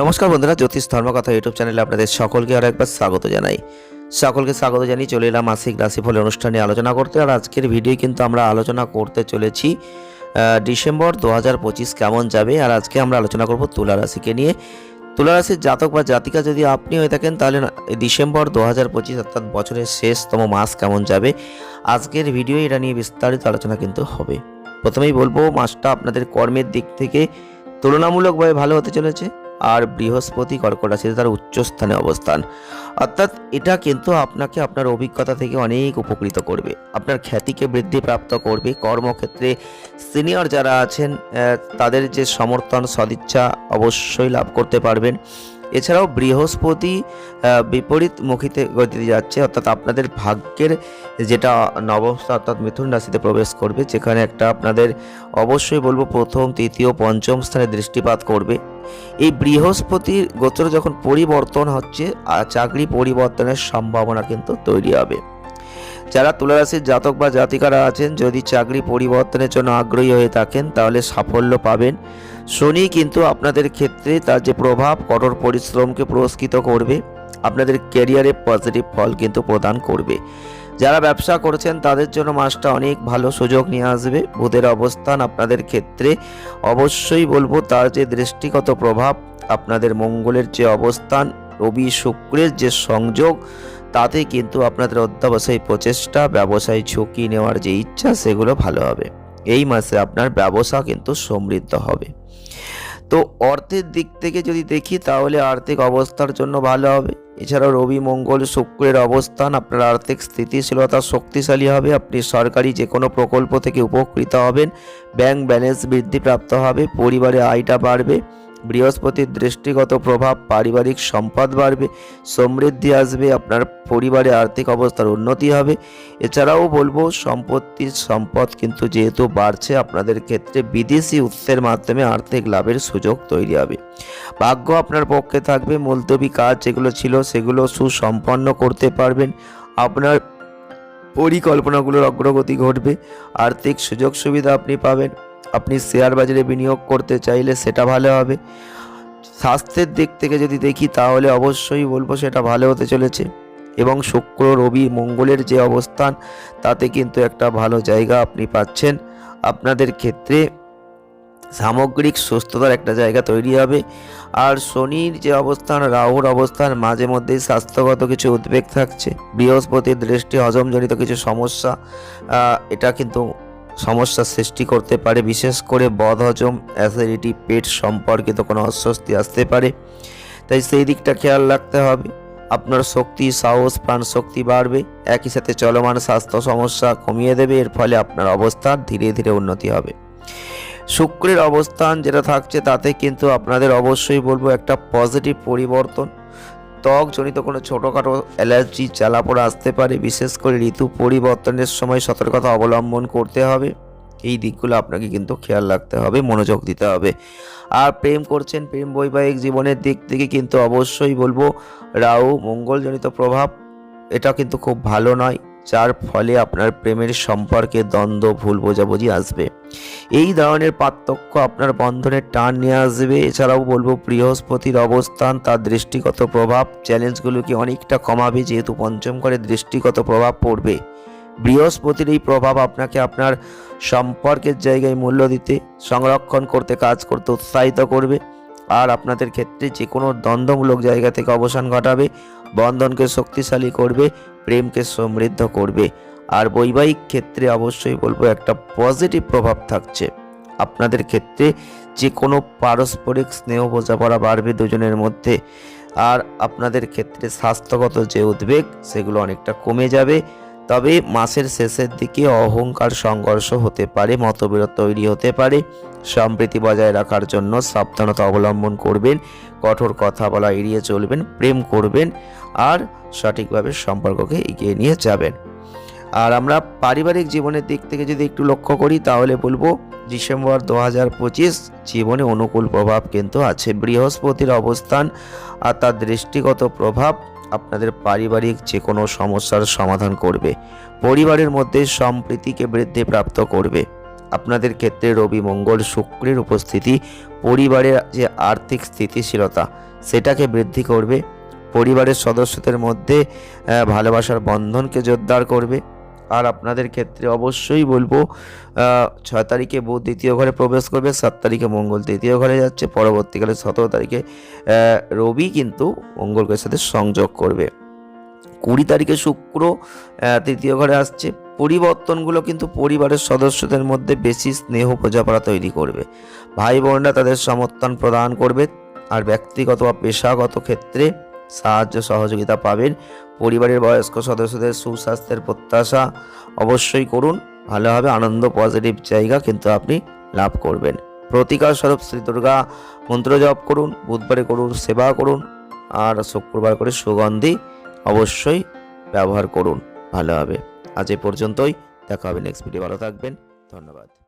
নমস্কার বন্ধুরা, জ্যোতিষ ধর্মকথা ইউটিউব চ্যানেলে আপনাদের সকলকে আরও একবার স্বাগত জানাই। সকলকে স্বাগত জানিয়ে চলে এলাম মাসিক রাশিফল অনুষ্ঠানে আলোচনা করতে। আর আজকের ভিডিও কিন্তু আমরা আলোচনা করতে চলেছি ডিসেম্বর দু পঁচিশ কেমন যাবে? আর আজকে আমরা আলোচনা করব তুলা রাশিকে নিয়ে। তুলা রাশির জাতক বা জাতিকা যদি আপনি হয়ে থাকেন, তাহলে ডিসেম্বর দু হাজার পঁচিশ অর্থাৎ বছরের শেষতম মাস কেমন যাবে? আজকের ভিডিও এটা নিয়ে বিস্তারিত আলোচনা কিন্তু হবে। প্রথমেই বলব, মাসটা আপনাদের কর্মের দিক থেকে তুলনামূলকভাবে ভালো হতে চলেছে। আর বৃহস্পতি কর্কট রাশিতে তার উচ্চস্থানে অবস্থান। অর্থাৎ এটা কিন্তু আপনাকে আপনার অভিজ্ঞতা থেকে অনেক উপকৃত করবে। আপনার খ্যাতিকে বৃদ্ধি প্রাপ্ত করবে। কর্মক্ষেত্রে সিনিয়র যারা আছেন তাদের যে সমর্থন, সদিচ্ছা অবশ্যই লাভ করতে পারবেন। এছাড়াও বৃহস্পতি বিপরীত মুখীতে গতিতে যাচ্ছে, অর্থাৎ আপনাদের ভাগ্যের যেটা নবস্থা অর্থাৎ মিথুন রাশিতে প্রবেশ করবে, যেখানে একটা আপনাদের অবশ্যই বলব প্রথম, তৃতীয়, পঞ্চম স্থানে দৃষ্টিপাত করবে। এই বৃহস্পতির গোচর যখন পরিবর্তন হচ্ছে চাকরি পরিবর্তনের সম্ভাবনা কিন্তু তৈরি হবে। যারা তুলারাশির জাতক বা জাতিকারা আছেন, যদি চাকরি পরিবর্তনের জন্য আগ্রহী হয়ে থাকেন, তাহলে সাফল্য পাবেন। শনি কিন্তু আপনাদের ক্ষেত্রে তার যে প্রভাব, কঠোর পরিশ্রমকে পুরস্কৃত করবে, আপনাদের ক্যারিয়ারে পজিটিভ ফল কিন্তু প্রদান করবে। যারা ব্যবসা করছেন, তাদের জন্য মাসটা অনেক ভালো সুযোগ নিয়ে আসবে। বুধের অবস্থান আপনাদের ক্ষেত্রে অবশ্যই বলব, তার যে দৃষ্টিগত প্রভাব, আপনাদের মঙ্গলের যে অবস্থান, রবি শুক্রের যে সংযোগ, তাতে কিন্তু আপনাদের অধ্যাবসায়ী প্রচেষ্টা, ব্যবসায় ঝুঁকি নেওয়ার যে ইচ্ছা, সেগুলো ভালো হবে। এই মাসে আপনার ব্যবসা কিন্তু সমৃদ্ধ হবে। তো অর্থের দিক থেকে যদি দেখি তাহলে আর্থিক অবস্থার জন্য ভালো হবে। এছাড়াও রবি, মঙ্গল, শুক্রের অবস্থান, আপনার আর্থিক স্থিতিশীলতা শক্তিশালী হবে। আপনি সরকারি যে কোনো প্রকল্প থেকে উপকৃত হবেন। ব্যাংক ব্যালেন্স বৃদ্ধি প্রাপ্ত হবে। পরিবারে আয়টা বাড়বে। বৃহস্পতির দৃষ্টিগত প্রভাব, পারিবারিক সম্পদ বাড়বে, সমৃদ্ধি আসবে, আপনার পরিবারে আর্থিক অবস্থার উন্নতি হবে। এছাড়াও বলব, সম্পত্তির সম্পদ কিন্তু যেহেতু বাড়ছে, আপনাদের ক্ষেত্রে বিদেশি উৎসের মাধ্যমে আর্থিক লাভের সুযোগ তৈরি হবে। ভাগ্য আপনার পক্ষে থাকবে, মুলতবি কাজ যেগুলো ছিল সেগুলো সুসম্পন্ন করতে পারবেন। আপনার পরিকল্পনাগুলোর অগ্রগতি ঘটবে, আর্থিক সুযোগ সুবিধা আপনি পাবেন। আপনি শেয়ার বাজারে বিনিয়োগ করতে চাইলে সেটা ভালো হবে। স্বাস্থ্যের দিক থেকে যদি দেখি, তাহলে অবশ্যই বলব সেটা ভালো হতে চলেছে। এবং শুক্র, রবি, মঙ্গলের যে অবস্থান, তাতে কিন্তু একটা ভালো জায়গা আপনি পাচ্ছেন। আপনাদের ক্ষেত্রে সামগ্রিক সুস্থতার একটা জায়গা তৈরি হবে। আর শনির যে অবস্থান, রাহুর অবস্থান, মাঝে মধ্যেই স্বাস্থ্যগত কিছু উদ্বেগ থাকছে। বৃহস্পতির দৃষ্টি হজমজনিত কিছু সমস্যা এটা কিন্তু সমস্যার সৃষ্টি করতে পারে। বিশেষ করে বদহজম অ্যাসিডিটি, পেট সম্পর্কিত কোনো অস্বস্তি আসতে পারে। তাই সেই দিকটা খেয়াল রাখতে হবে। আপনার শক্তি, সাহস প্রাণ শক্তি বাড়বে। একই সাথে চলমান স্বাস্থ্য সমস্যা কমিয়ে দেবে। এর ফলে আপনার অবস্থার ধীরে ধীরে উন্নতি হবে। শুক্রের অবস্থান যেটা থাকছে তাতে কিন্তু আপনাদের অবশ্যই বলব একটা পজিটিভ পরিবর্তন। ত্বকজনিত কোনো ছোটোখাটো অ্যালার্জি, জ্বালাপোড়া আসতে পারে। বিশেষ করে ঋতু পরিবর্তনের সময় সতর্কতা অবলম্বন করতে হবে। এই দিকগুলো আপনাকে কিন্তু খেয়াল রাখতে হবে, মনোযোগ দিতে হবে। আর প্রেম করছেন প্রেম বৈবাহিক জীবনের দিক থেকে কিন্তু অবশ্যই বলব, রাহু মঙ্গলজনিত প্রভাব, এটা কিন্তু খুব ভালো নয়। যার ফলে আপনার প্রেমের সম্পর্কে দ্বন্দ্ব, ভুল বোঝাবুঝি আসবে। এই ধরনের পার্থক্য আপনার বন্ধনের টান নিয়ে আসবে। এছাড়াও বলব, বৃহস্পতির অবস্থান, তার দৃষ্টিগত প্রভাব, চ্যালেঞ্জগুলোকে অনেকটা কমাবে, যেহেতু পঞ্চম করে দৃষ্টিগত প্রভাব পড়বে। বৃহস্পতির এই প্রভাব আপনাকে আপনার সম্পর্কের জায়গায় মূল্য দিতে, সংরক্ষণ করতে, কাজ করতে উৎসাহিত করবে। আর আপনাদের ক্ষেত্রে যে কোনো দ্বন্দ্বমূলক জায়গা থেকে অবসান ঘটাবে, বন্ধনকে শক্তিশালী করবে, প্রেমকে সমৃদ্ধ করবে। আর বৈবাহিক ক্ষেত্রে অবশ্যই বলব একটা পজিটিভ প্রভাব থাকছে। আপনাদের ক্ষেত্রে যে কোনো পারস্পরিক স্নেহ বোঝাপড়া বাড়বে দুজনের মধ্যে। আর আপনাদের ক্ষেত্রে স্বাস্থ্যগত যে উদ্বেগ, সেগুলো অনেকটা কমে যাবে। তবে মাসের শেষের দিকে অহংকার সংঘর্ষ হতে পারে, মতবিরোধ তৈরি হতে পারে। সম্প্রীতি বজায় রাখার জন্য সাবধানতা অবলম্বন করবেন, কঠোর কথা বলা এড়িয়ে চলবেন, প্রেম করবেন আর সঠিকভাবে সম্পর্ককে এগিয়ে নিয়ে যাবেন। আর আমরা পারিবারিক জীবনের দিক থেকে যদি একটু লক্ষ্য করি, তাহলে বলব ডিসেম্বর দু হাজার পঁচিশ জীবনে অনুকূল প্রভাব কিন্তু আছে। বৃহস্পতির অবস্থান আর তার দৃষ্টিগত প্রভাব আপনাদের পারিবারিক যে কোনো সমস্যার সমাধান করবে। পরিবারের মধ্যে সম্প্রীতিকে বৃদ্ধি প্রাপ্ত করবে। আপনাদের ক্ষেত্রে রবি, মঙ্গল, শুক্রের উপস্থিতি, পরিবারের যে আর্থিক স্থিতিশীলতা, সেটাকে বৃদ্ধি করবে। পরিবারের সদস্যদের মধ্যে ভালোবাসার বন্ধনকে জোরদার করবে। আর আপনাদের ক্ষেত্রে অবশ্যই বলব ছয় তারিখে বুধ দ্বিতীয় ঘরে প্রবেশ করবে, সাত তারিখে মঙ্গল তৃতীয় ঘরে যাচ্ছে, পরবর্তীকালে সতেরো তারিখে রবি কিন্তু মঙ্গলকের সাথে সংযোগ করবে। কুড়ি তারিখে শুক্র তৃতীয় ঘরে আসছে, পরিবর্তনগুলো কিন্তু পরিবারের সদস্যদের মধ্যে বেশি স্নেহ বোঝাপড়া তৈরি করবে। ভাই বোনরা তাদের সমর্থন প্রদান করবে, আর ব্যক্তিগত বা পেশাগত ক্ষেত্রে সাহায্য সহযোগিতা পাবেন। পরিবারের বয়স্ক সদস্যদের সুস্বাস্থ্যের প্রত্যাশা অবশ্যই করুন। ভালোভাবে আনন্দ পজিটিভ জায়গা কিন্তু আপনি লাভ করবেন। প্রতিকার স্বরূপ শ্রী দুর্গা মন্ত্র জপ করুন, বুধবারে করুন, সেবা করুন, আর শুক্রবার করে সুগন্ধি অবশ্যই ব্যবহার করুন। ভালো হবে। আজ এ পর্যন্তই। দেখা হবে নেক্সট ভিডিও ভালো থাকবেন। ধন্যবাদ।